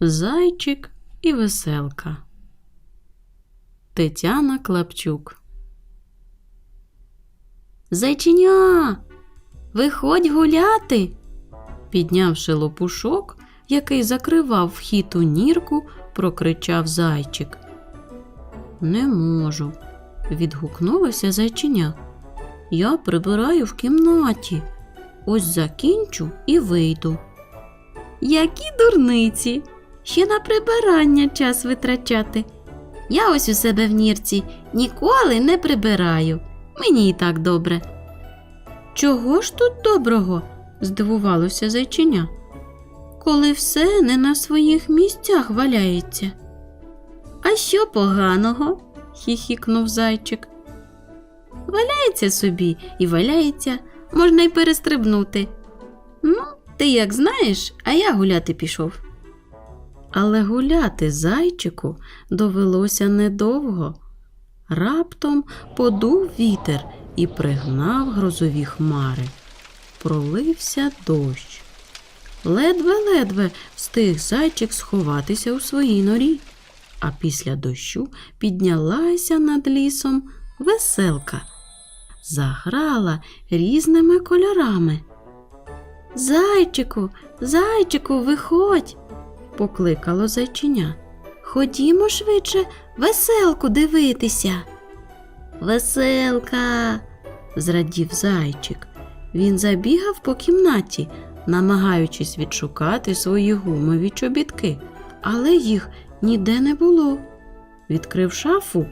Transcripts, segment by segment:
Зайчик і веселка. Тетяна Клапчук. Зайчиня, виходь гуляти. Піднявши лопушок, який закривав вхід у нірку, прокричав зайчик. Не можу, відгукнулося зайчиня. Я прибираю в кімнаті. Ось закінчу і вийду. Які дурниці! Ще на прибирання час витрачати. Я ось у себе в нірці ніколи не прибираю. Мені і так добре. Чого ж тут доброго? здивувалося зайчиня. Коли все не на своїх місцях валяється. А що поганого? хіхікнув зайчик. Валяється собі і валяється, можна й перестрибнути. Ну, ти як знаєш, а я гуляти пішов. Але гуляти зайчику довелося недовго. Раптом подув вітер і пригнав грозові хмари. Пролився дощ. Ледве-ледве встиг зайчик сховатися у своїй норі, а після дощу піднялася над лісом веселка, заграла різними кольорами. Зайчику, зайчику, виходь, покликало зайчиня. Ходімо швидше веселку дивитися. Веселка, зрадів зайчик. Він забігав по кімнаті, намагаючись відшукати свої гумові чобітки, але їх ніде не було. Відкрив шафу,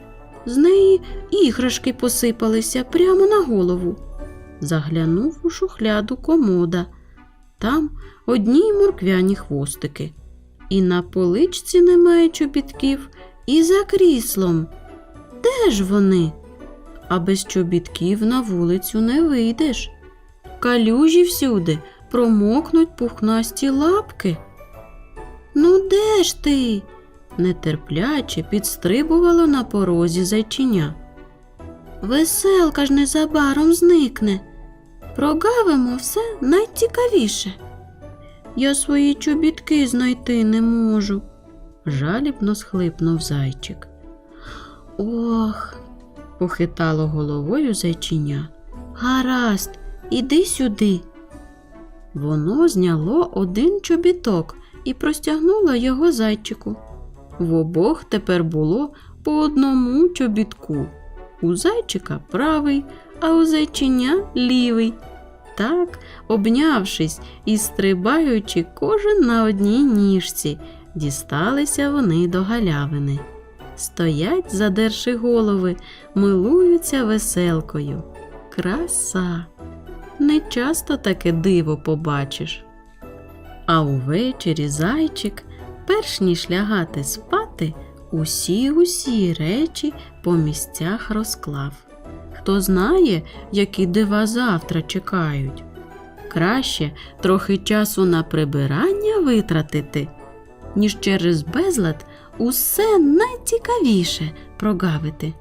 з неї іграшки посипалися прямо на голову. Заглянув у шухляду комода. Там одні морквяні хвостики. І на поличці немає чобітків, і за кріслом. Де ж вони? А без чобітків на вулицю не вийдеш. Калюжі всюди промокнуть пухнасті лапки. Ну, де ж ти? нетерпляче підстрибувало на порозі зайчиня. Веселка ж незабаром зникне. Прогавимо все найцікавіше. Я свої чобітки знайти не можу, жалібно схлипнув зайчик. Ох, похитало головою зайчиня. Гаразд, іди сюди. Воно зняло один чобіток і простягнуло його зайчику. В обох тепер було по одному чобітку. У зайчика правий, а у зайчиня лівий. Так, обнявшись і стрибаючи кожен на одній ніжці, дісталися вони до галявини. Стоять, задерши голови, милуються веселкою. Краса! Не часто таке диво побачиш. А увечері зайчик, перш ніж лягати спати, усі усі речі по місцях розклав. Хто знає, які дива завтра чекають. Краще трохи часу на прибирання витратити, ніж через безлад усе найцікавіше прогавити.